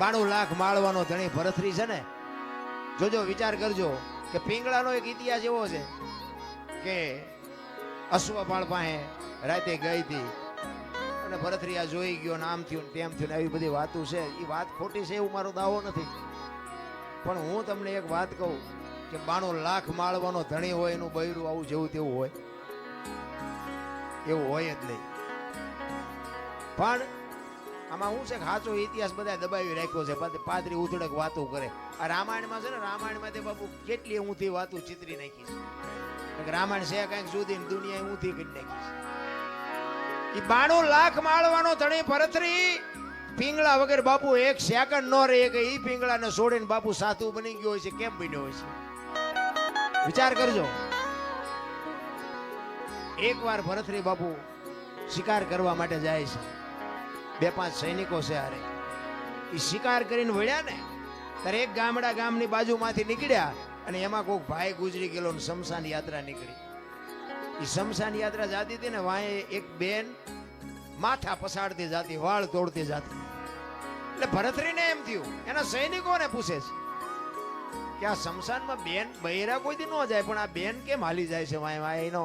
બાણું લાખ માળવાનો ધણી ભરથરી છે ને? જોજો, વિચાર કરજો કે પિંગળાનો એક ઇતિહાસ એવો છે કે અશ્વપાળ પાસે રાતે ગઈ હતી અને ભરથરી આ જોઈ ગયો નામ થયું તેમ થયું આવી બધી વાતો છે. એ વાત ખોટી છે એવું મારો દાવો નથી. પણ હું તમને એક વાત કહું કે બાણું લાખ માળવાનો ધણી હોય એનું બૈરું આવું જેવું તેવું હોય. એવું હોય જ નહીં. પણ આમાં શું છે સાચો ઇતિહાસ બધા દબાવી રાખ્યો છે પાદરી ઉધડક વાતો કરે. આ રામાયણમાં છે ને રામાયણમાં તે બાપુ કેટલી ઊંધી વાતો ચિતરી નાખી છે. રામાયણ છે કંઈક સુધી દુનિયા ઊંધી કરી નાખી છે. એ બાણું લાખ માળવાનો ધણી ભરતરી, પિંગળા વગર બાપુ એક સેકન્ડ નો રહે કે ઈ પિંગળાને છોડીને બાપુ સાતું બની ગયો છે, કેમ બન્યો હોય છે? વિચાર કરજો. એકવાર ભરતરી બાપુ શિકાર કરવા માટે જાય છે. બે પાંચ સૈનિકો છે હારે. એ શિકાર કરીને વળ્યા ને, ત્યારે એક ગામડા ગામની બાજુમાંથી નીકળ્યા અને એમાં કોઈક ભાઈ ગુજરી ગયેલો શમશાન યાત્રા નીકળી. એ શમશાન યાત્રા જાતી હતી ને વાંહે એક બેન માથા પસાડતી જાતી, વાળ તોડતી જાતી. એટલે ભરતરીને એમ થયું, એના સૈનિકોને પૂછે છે કે આ શમશાનમાં બેન બૈરા કોઈથી ન જાય, પણ આ બેન કેમ હાલી જાય છે? વાંય વાંય એનો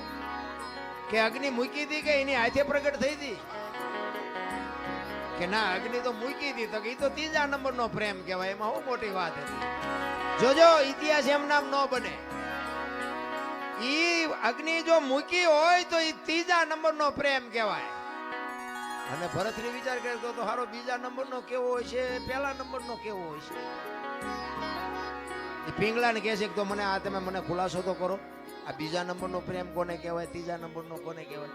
કે અગ્નિ મૂકી હતી કે એની હાથે પ્રગટ થઈ હતી કે ના, અગ્નિ તો મૂકી હતી તો ઈ તો ત્રીજા નંબરનો પ્રેમ કહેવાય, એમાં હું મોટી વાત હતી? જોજો, ઇતિહાસ એમ નામ ન બને. ઈ અગ્નિ જો મૂકી હોય તો ઈ ત્રીજા નંબરનો પ્રેમ કહેવાય. અને ભરતરી વિચાર કરતો તો હારો બીજા નંબરનો કેવો હોય છે? પહેલા નંબરનો કેવો હોય છે? એ પિંગલાને કહે છે કે તો મને આ તમે મને ખુલાસો તો કરો. આ બીજા નંબરનો પ્રેમ કોને કહેવાય, ત્રીજા નંબરનો કોને કહેવાય?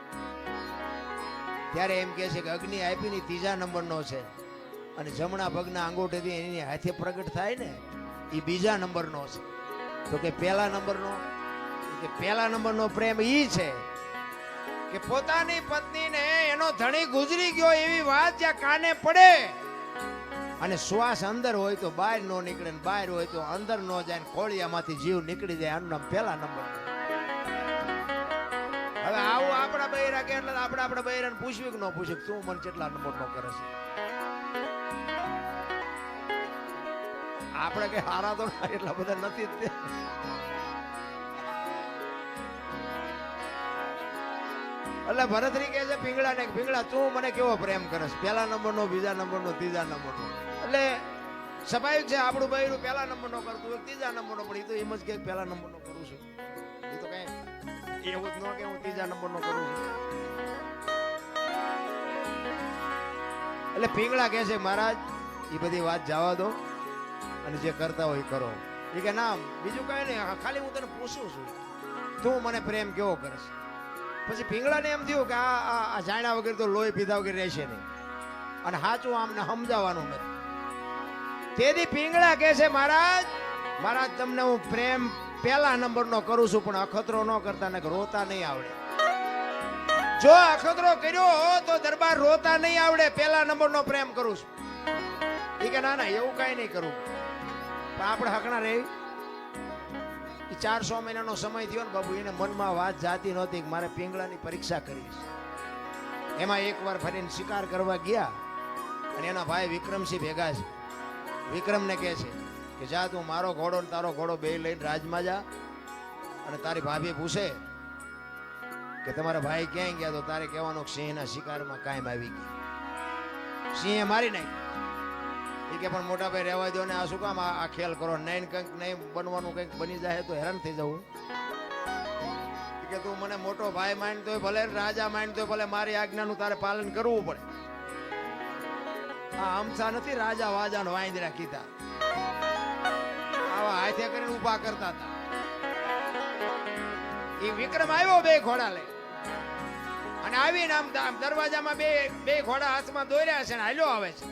ત્યારે એમ કહે છે કે અગ્નિ આપી ની ત્રીજા નંબરનો છે. અને જમણા પગના આંગોઠેથી એની હાથે પ્રગટ થાય ને એ બીજા નંબરનો છે. તો કે પહેલા નંબરનો, કે પહેલા નંબરનો પ્રેમ ઈ છે કે પોતાની પત્નીને એનો ધણી ગુજરી ગયો એવી વાત જ્યાં કાને પડે. અને શ્વાસ અંદર હોય તો બહાર નો નીકળે બહાર હોય તો અંદર નો જાય ને ખોળિયામાંથી જીવ નીકળી જાય આનું નામ પહેલા નંબર. હવે આવું આપણા બૈરા કે એટલે આપણે આપણા બૈરાને પૂછવી કે ન પૂછ્યું તું મને કેટલા નંબર નો કરે છે? આપણે કે હારા તો એટલા બધા નથી જ. એટલે ભરતરી કહે છે પીંગળા ને પીંગળા તું મને કેવો પ્રેમ કરસ પહેલા નંબર નો બીજા નંબર નો ત્રીજા નંબર નો એટલે સ્વાભાવિક છે આપણું બૈરું પહેલા નંબર નો કરતું હોય, ત્રીજા નંબર નો પણ, એ તો એમ જ કે પહેલા નંબર નો કરું છું. એ તો કઈ એવું જ ન કે હું ત્રીજા નંબર નો કરું છું. એટલે પીંગળા કહે છે, મહારાજ એ બધી વાત જવા દો અને જે કરતા હોય કરો. એ કે, ના, બીજું કઈ નહીં ખાલી હું તને પૂછું છું. તું મને પ્રેમ કેવો કરશ? પછી પીંગળાને એમ થયું કે આ- આ જાણ્યા વગર તો લોહી પીધા વગર રહેશે નહીં. અને સાચું આમને સમજાવવાનું નથી. તેથી પીંગળા કહે છે, મહારાજ મહારાજ, તમને હું પ્રેમ પહેલા નંબરનો કરું છું, પણ અખતરો ન કરતા ને રોતા નહીં આવડે. જો અખતરો કર્યો તો દરબાર રોતા નહીં આવડે, પહેલા નંબરનો પ્રેમ કરું છું. એ કે, ના ના, એવું કઈ નહીં કરું. પણ આપણે હકણા રહી. એ ચારસો મહિનાનો સમય થયો ને, બાબુ, એને મનમાં વાત જાતી નહોતી કે મારે પિંગળાની પરીક્ષા કરવી છે. એમાં એકવાર ફરીને શિકાર કરવા ગયા, અને એના ભાઈ વિક્રમસિંહ ભેગા છે. વિક્રમને કહે છે કે જા તું મારો ઘોડો ને તારો ઘોડો બે લઈને રાજમાં જા અને તારી ભાભી પૂછે કે તમારા ભાઈ ક્યાંય ગયા તો તારે કહેવાનું સિંહના શિકારમાં કાયમ આવી ગયા સિંહે મારી નાખી. એ કે પણ મોટા ભાઈ રહેવા દો ને આ શું કામ આ ખેલ કરો? નહીં કંઈક નહીં બનવાનું કંઈક બની જાય તો હેરાન થઈ જવું કે તું મને મોટો ભાઈ માન તોય ભલે રાજા માન તોય ભલે મારી આજ્ઞાનું તારે પાલન કરવું પડે. આ અમસા નથી, રાજા વાજાનો વાંદરા કીધા. આવા હાથે કરીને ઊભા કરતા હતા. એ વિક્રમ આવ્યો બે ઘોડા લઈ. અને આવીને આમ દરવાજામાં બે બે ઘોડા હાથમાં દોર્યા છે ને હાલ્યો આવે છે.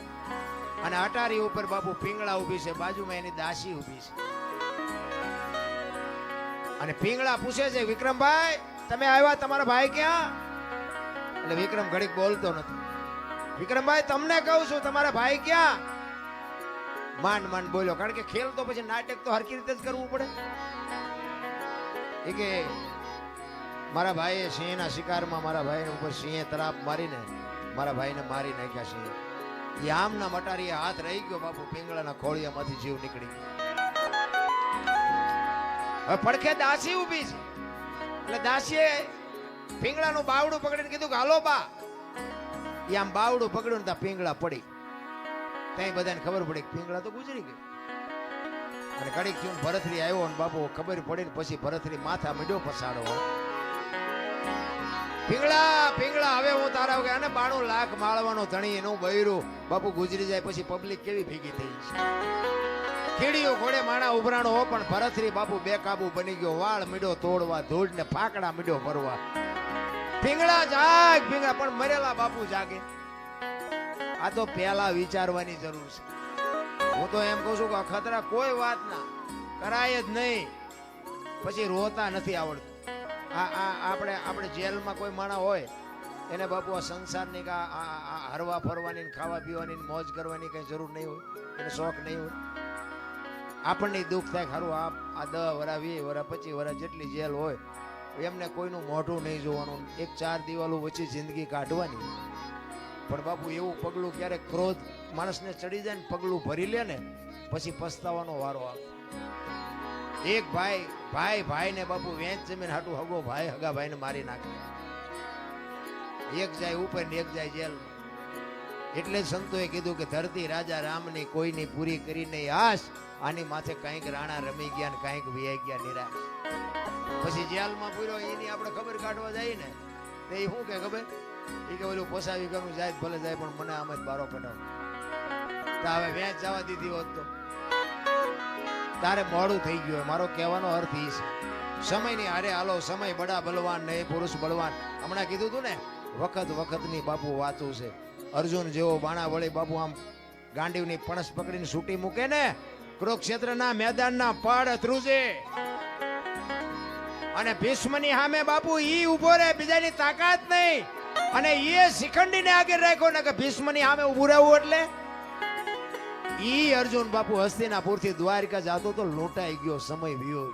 અને અટારી ઉપર બાપુ પીંગળા ઊભી છે, બાજુમાં એની દાસી ઊભી છે. અને પીંગળા પૂછે છે, વિક્રમભાઈ, તમે આવ્યા? તમારા ભાઈ ક્યાં? એટલે વિક્રમ ઘડીક બોલતો નથી વિક્રમભાઈ, તમને કહું છું, તમારા ભાઈ ક્યાં? માંડ માંડ બોલ્યો કારણ કે ખેલ તો પછી નાટક તો હરકી રીતે જ કરવું પડે. એ કે મારા ભાઈએ સિંહના શિકારમાં મારા ભાઈ ઉપર સિંહે તરાપ મારીને મારા ભાઈને મારી નાખ્યા સિંહ એ આમના મટારીએ હાથ રહી ગયો, બાપુ, પિંગળાના ખોળિયામાંથી જીવ નીકળી ગયો. હવે પડખે દાસી ઊભી છે. એટલે દાસીએ પિંગળાનું બાવડું પકડીને કીધું કે, હાલો બા એ આમ બાવડું પકડ્યું પિંગળા પડી. ત્યાં બધાને ખબર પડી કે પિંગળા તો ગુજરી ગઈ. અને કડીક થયું ભરતરી આવ્યો ને બાપુ ખબર પડી ને પછી ભરતરી માથા મીડ્યો પસાડો. પીંગળા પીંગળા, હવે હું તારા વગર અને બાણું લાખ માળવાનો ધણી એનું બૈરું. બાપુ ગુજરી જાય પછી પબ્લિક કેવી ભેગી થઈ છે? કીડીઓ ઘોડે માણા ઉભરાણો હો, પણ ભરતરી બાપુ બેકાબુ બની ગયો. વાળ મીડો તોડવા, ધૂળ ને ફાકડા મીડો ભરવા. પીંગળા જાગ, ભીંગડા, પણ મરેલા બાપુ જાગે. આ તો પહેલા વિચારવાની જરૂર છે. હું તો એમ કહું છું કે અખતરા કોઈ વાત ના. કરાય જ નહીં. પછી રોતા નથી આવડતું. આ આ આપણે આપણે જેલમાં કોઈ માણા હોય, એને બાપુ આ સંસારની કે હરવા ફરવાની ખાવા પીવાની મોજ કરવાની કઈ જરૂર નહીં હોય. એને શોખ નહીં હોય. આપણને દુઃખ થાય ખરું આ આ દસ વરા, વીસ વરા, પચીસ વરા જેટલી જેલ હોય એમને કોઈનું મોઢું નહીં જોવાનું. એક ચાર દિવાલો વચ્ચે જિંદગી કાઢવાની. પણ બાપુ, એવું પગલું ક્યારેક ક્રોધ માણસને ચડી જાય ને પગલું ભરી લે ને, પછી પસ્તાવાનો વારો આવે. એક ભાઈ ભાઈ, ભાઈને બાપુ, વેચ જમીન હાટું હગો ભાઈ, હગા ભાઈને મારી નાખે. એક જાય ઉપર ને એક જાય જેલ. એટલે સંતોએ કીધું કે ધરતી રાજા રામની કોઈની પૂરી કરી નહીં. આશ આની માથે કંઈક રાણા રમી ગયા ને કંઈક વ્યાઈ ગયા નિરાશ. પછી જેલમાં પૂર્યો એની આપણે ખબર કાઢવા જઈએ ને, તે શું કે ખબર? એ કે ઓલું પોસાવી ગયું, જાય ભલે જાય, પણ મને આમ જ બારો કઢાવ હવે વેચ જવા દીધી હોત તો. તારે મોડું થઈ ગયું મારો કહેવાનો અર્થ એ છે. સમયની હારે હાલો, સમય બડા બલવાન ને પુરુષ બળવાન હમણાં કીધું તું ને, વખત વખતની બાપુ વાતું છે. અર્જુન જેવો બાણા વળી બાપુ આમ ગાંડીવની પણસ પકડીને સૂટી મૂકે ને, કુરુક્ષેત્રના મેદાનના પડ ધ્રુજે. અને ભીષ્મની સામે બાપુ ઈ ઊભો રહે, બીજાની તાકાત નહીં. અને એ શિખંડીને આગળ રાખ્યો ને કે ભીષ્મની સામે ઉભું રહેવું એટલે. ઈ અર્જુન બાપુ હસ્તિનાપુરથી દ્વારકા જાતો તો લૂંટાઈ ગયો, સમય વિયો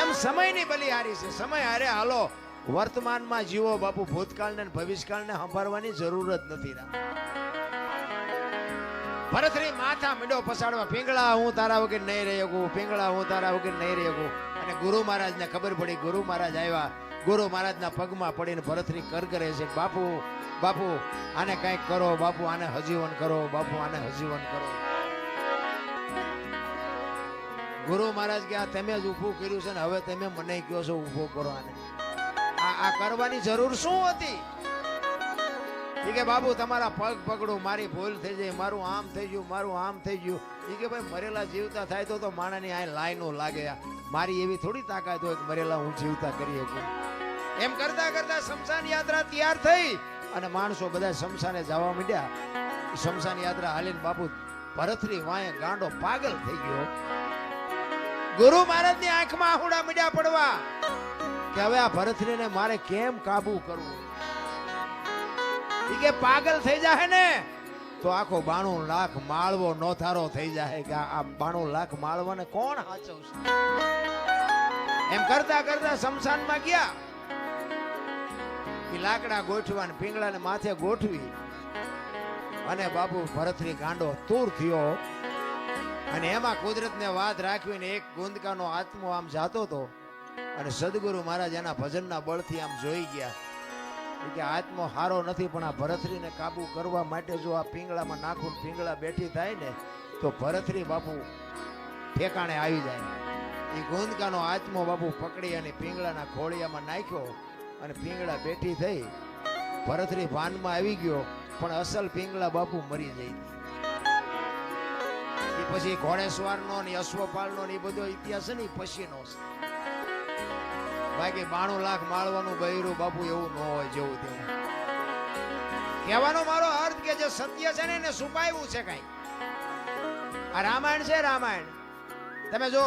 એમ સમયની બલિહારી છે. સમય હારે હાલો, વર્તમાનમાં જીવો બાપુ ભૂતકાળને ભવિષ્યકાળને સંભાળવાની જરૂર જ નથી રા ભરતરી માથા મીંડો પસાડવા, પીંગળા, હું તારા વગર નહીં રહી શકું, પીંગળા, હું તારા વગર નહીં રહી શકું. અને ગુરુ મહારાજને ખબર પડી, ગુરુ મહારાજ આવ્યા. ગુરુ મહારાજના પગમાં પડીને ભરતરી કર કરે છે, બાપુ બાપુ, આને કંઈક કરો, બાપુ, આને હજીવન કરો, બાપુ, આને હજીવન કરો. ગુરુ મહારાજ કે, આ તમે જ ઊભું કર્યું છે ને, હવે તમે મને કહો છો ઊભો કરો આને. આ કરવાની જરૂર શું હતી? કે બાબુ તમારા પગ પકડો, મારી ભૂલ થઈ જાય, મારું આમ થઈ ગયું, મારું આમ થઈ ગયું. કે, ભાઈ, મરેલા જીવતા થાય તો તો માણાની આ લાઈનો લાગે મારી એવી થોડી તાકાત હોય કે મરેલા હું જીવતા કરી શકું. એમ કરતા કરતા શમશાન યાત્રા તૈયાર થઈ અને માણસો બધા શમશાને જવા માંડ્યા. શમશાન યાત્રા હાલીને બાપુ ભરતરી વાંહે ગાંડો પાગલ થઈ ગયો. ગુરુ મહારાજની આંખમાં આહુડા મીડ્યા પડવા કે હવે આ ભરતરીને મારે કેમ કાબુ કરવું? કે પાગલ થઈ જાય ને તો આખો બાણું લાખ માળવો નોથારો થઈ જાય કે આ બાણું લાખ માળવાને કોણ હાચવશે? એમ કરતા કરતા શમશાનમાં ગયા. એ લાકડા ગોઠવા ને પીંગળાને માથે ગોઠવી અને બાપુ ભરતરી ગાંડો તૂર થયો. અને એમાં કુદરતને વાત રાખવીને એક ગુંદકાનો આત્મો આમ જાતો હતો અને સદગુરુ મહારાજ એના ભજનના બળથી આમ જોઈ ગયા. કે આત્મો હારો નથી, પણ આ ભરતરીને કાબુ કરવા માટે જો આ પીંગળામાં નાખું પીંગળા બેઠી થાય ને, તો ભરતરી બાપુ ઠેકાણે આવી જાય. એ ગુંદકાનો આત્મો બાપુ પકડી અને પીંગળાના ખોળિયામાં નાખ્યો અને પીંગળા બેઠી થઈ. ભરતરી ભાનમાં આવી ગયો, પણ અસલ પીંગળા બાપુ મરી જઈ એ પછી ઘોડેસવારનો ને અશ્વપાલનો ને એ બધો ઇતિહાસ છે ને પછીનો છે. બાકી બાણું લાખ માળવાનું બૈરું બાપુ એવું ન હોય જેવું તેવું. કહેવાનો મારો અર્થ કે જે સત્ય છે ને એને છુપાવ્યું છે કઈ. આ રામાયણ છે રામાયણ. તમે જો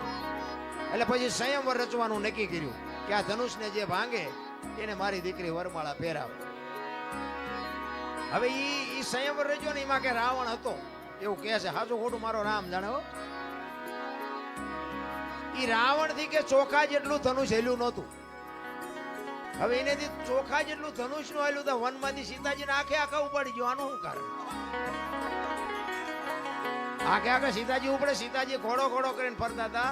એટલે પછી સંયમવર રચવાનું નક્કી કર્યું કે આ ધનુષને જે ભાંગે એને મારી દીકરી વરમાળા પહેરાવે. હવે ઈ ઈ સંયમવર રચ્યો ને એમાં કે રાવણ હતો. એવું કહે છે. હાજુ ખોટું મારો રામ જાણે ઈ રાવણથી કે ચોખા જેટલું ધનુષ હેલ્યું નહોતું. હવે એનેથી ચોખા જેટલું ધનુષનું હેલ્યું તો વનમાંથી સીતાજીને આખે આખા ઉપાડી ગયો. આનું શું કારણ? આખે આખે સીતાજી ઉપડે, સીતાજી ઘોડો ઘોડો કરીને ફરતા હતા.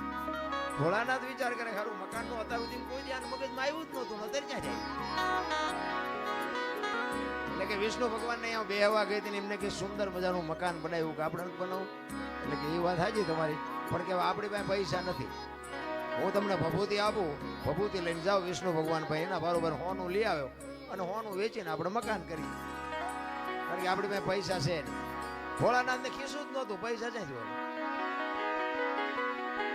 ભોળાનાથ વિચાર કરે ખરું મકાનનું અત્યાર સુધી કોઈ ધ્યાન મગજમાં આવ્યું જ નહોતું અત્યારે ક્યાં જાય? એટલે કે વિષ્ણુ ભગવાનને અહીંયા બેહવા ગઈ હતી એમને કે સુંદર મજાનું મકાન બનાવ્યું કે આપણે બનાવું. એટલે કે એ વાત સાચી તમારી. પણ કે આપણી પાસે પૈસા નથી. હું તમને ભભૂતિ આપું, ભભૂતિ લઈને જાઓ વિષ્ણુ ભગવાન ભાઈ એના બરોબર હોનું લઈ આવ્યો અને હોનું વેચીને આપણે મકાન કરીએ. કારણ કે આપણી પાસે પૈસા છે ભોળાનાથને ખીસું જ નહોતું, પૈસા ક્યાંથી હોય?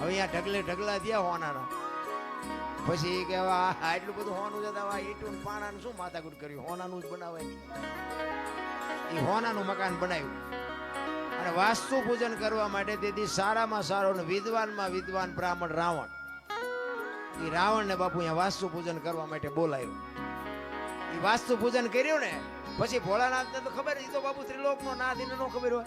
હવે અહીંયા ઢગલે ઢગલા થયા હોનારા પછી કેવા એટલું બધું હોનું જતા આ ઈટું પાણાનું શું માથાકૂટ કર્યું? હોનાનું જ બનાવાય. એ હોનાનું મકાન બનાવ્યું. અને વાસ્તુ પૂજન કરવા માટે તેથી સારામાં સારો ને વિદ્વાનમાં વિદ્વાન બ્રાહ્મણ રાવણ. એ રાવણને બાપુ અહીંયા વાસ્તુ પૂજન કરવા માટે બોલાયો. એ વાસ્તુ પૂજન કર્યું ને, પછી ભોળાનાથને તો ખબર એ તો બાપુ ત્રિલોકનો નાથ એને નો ખબર હોય.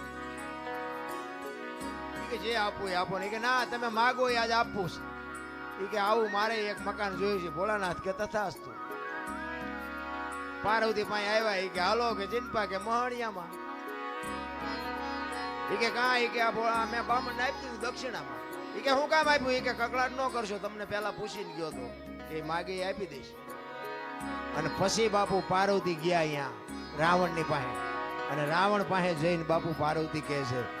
કે જે આપવું એ આપો કે, ના, તમે માગો એ આજ આપવું છે. એ કે, આવું મારે એક મકાન જોયું છે. ભોળાનાથ કે, તથાસ્તુ. પાર્વતી પાસે આવ્યા એ કે, હાલો, કે ચિંપા કે મહણિયામાં. એ કે, કા? એ કે, આ ભોળા મેં બામણ આપી દીધું દક્ષિણામાં. એ કે, હું કામ આપ્યું? એ કે, કકડાટ ન કરશો, તમને પહેલા પૂછીને ગયો તો. એ માગે આપી દઈશ. અને પછી બાપુ પાર્વતી ગયા અહીંયા રાવણની પાસે. અને રાવણ પાસે જઈને બાપુ પાર્વતી કહે છે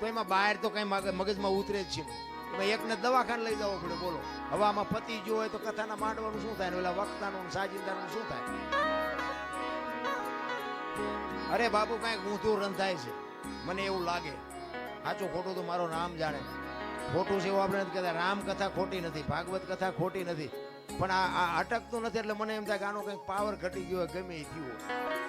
તો એમાં બહાર તો કઈ મગજમાં ઉતરે જ છે. એમાં એકને દવાખાને લઈ જવો પડે, બોલો. હવે આમાં પતિ જો હોય તો કથાના માંડવાનું શું થાય? ઓલા વક્તાનું સાજિંદાનું શું થાય? અરે બાબુ કાંઈક ઊંધું રંધાય છે. મને એવું લાગે. સાચું ખોટું તો મારો નામ જાણે. ખોટું છે એવું આપણે નથી કહેતા. રામ કથા ખોટી નથી, ભાગવત કથા ખોટી નથી. પણ આ અટકતું નથી એટલે મને એમ થાય કે આનો કંઈક પાવર ઘટી ગયો ગમે એ થયું.